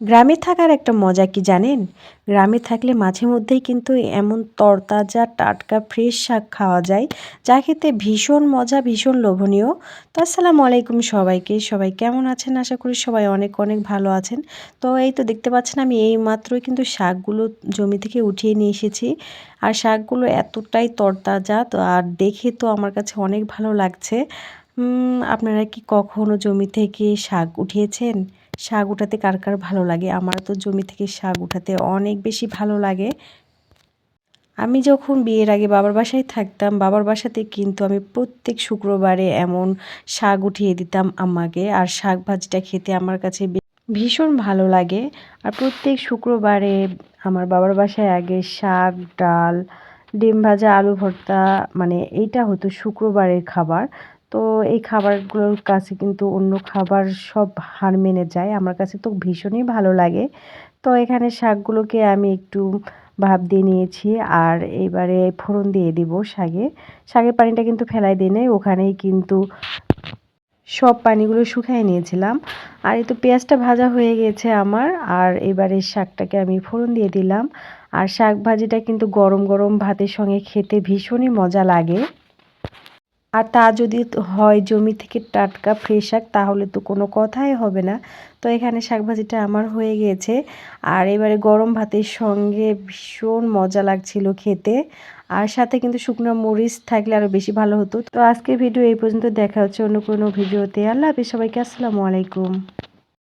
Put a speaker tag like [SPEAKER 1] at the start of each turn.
[SPEAKER 1] গ্রামে থাকার একটা মজা কি জানেন? গ্রামে থাকলে মাঝে মধ্যেই কিন্তু এমন তরতাজা, টাটকা ফ্রেশ শাক খাওয়া যায়, যা খেতে ভীষণ মজা, ভীষণ লোভনীয়। তো আসসালামু আলাইকুম সবাইকে। সবাই কেমন আছেন? আশা করি সবাই অনেক অনেক ভালো আছেন। তো এই তো দেখতে পাচ্ছেন আমি এই মাত্রই কিন্তু শাকগুলো জমি থেকে উঠিয়ে নিয়ে এসেছি। আর শাকগুলো এতটাই তরতাজা, তো আর দেখে তো আমার কাছে অনেক ভালো লাগছে। আপনারা কি কখনো জমি থেকে শাক উঠিয়েছেন? শাক উঠাতে কার কার ভালো লাগে? আমার তো জমি থেকে শাক উঠাতে অনেক বেশি ভালো লাগে। আমি যখন বিয়ের আগে বাবার বাসায় থাকতাম, বাবার বাসাতে কিন্তু আমি প্রত্যেক শুক্রবারে এমন শাক উঠিয়ে দিতাম আমাকে। আর শাক ভাজিটা খেতে আমার কাছে ভীষণ ভালো লাগে। আর প্রত্যেক শুক্রবারে আমার বাবার বাসায় আগে শাক, ডাল, ডিম ভাজা, আলু ভর্তা মানে এইটা হতো শুক্রবারের খাবার। তো এই খাবারগুলোর কাছে কিন্তু অন্য খাবার সব হার মেনে যায়। আমার কাছে তো ভীষণই ভালো লাগে। তো এখানে শাকগুলোকে আমি একটু ভাব দিয়ে নিয়েছি আর এবারে ফোড়ন দিয়ে দিব শাকে। শাকের পানিটা কিন্তু ফেলাই দিয়ে নেই, ওখানেই কিন্তু সব পানিগুলো শুকাই নিয়েছিলাম। আর এই তো পেঁয়াজটা ভাজা হয়ে গেছে আমার আর এবারে শাকটাকে আমি ফোড়ন দিয়ে দিলাম। আর শাক ভাজিটা কিন্তু গরম গরম ভাতের সঙ্গে খেতে ভীষণই মজা লাগে। আর তা যদি হয় জমি থেকে টাটকা ফ্রেশ শাক, তাহলে তো কোনো কথাই হবে না। তো এখানে শাকভাজিটা আমার হয়ে গেছে। আর এবারে গরম ভাতের সঙ্গে ভীষণ মজা লাগছিল খেতে। আর সাথে কিন্তু শুকনো মরিচ থাকলে আরও বেশি ভালো হতো। তো আজকের ভিডিও এই পর্যন্ত। দেখা হচ্ছে অন্য কোনো ভিডিওতে। আল্লাহ হাফিজ সবাইকে। আসসালামু আলাইকুম।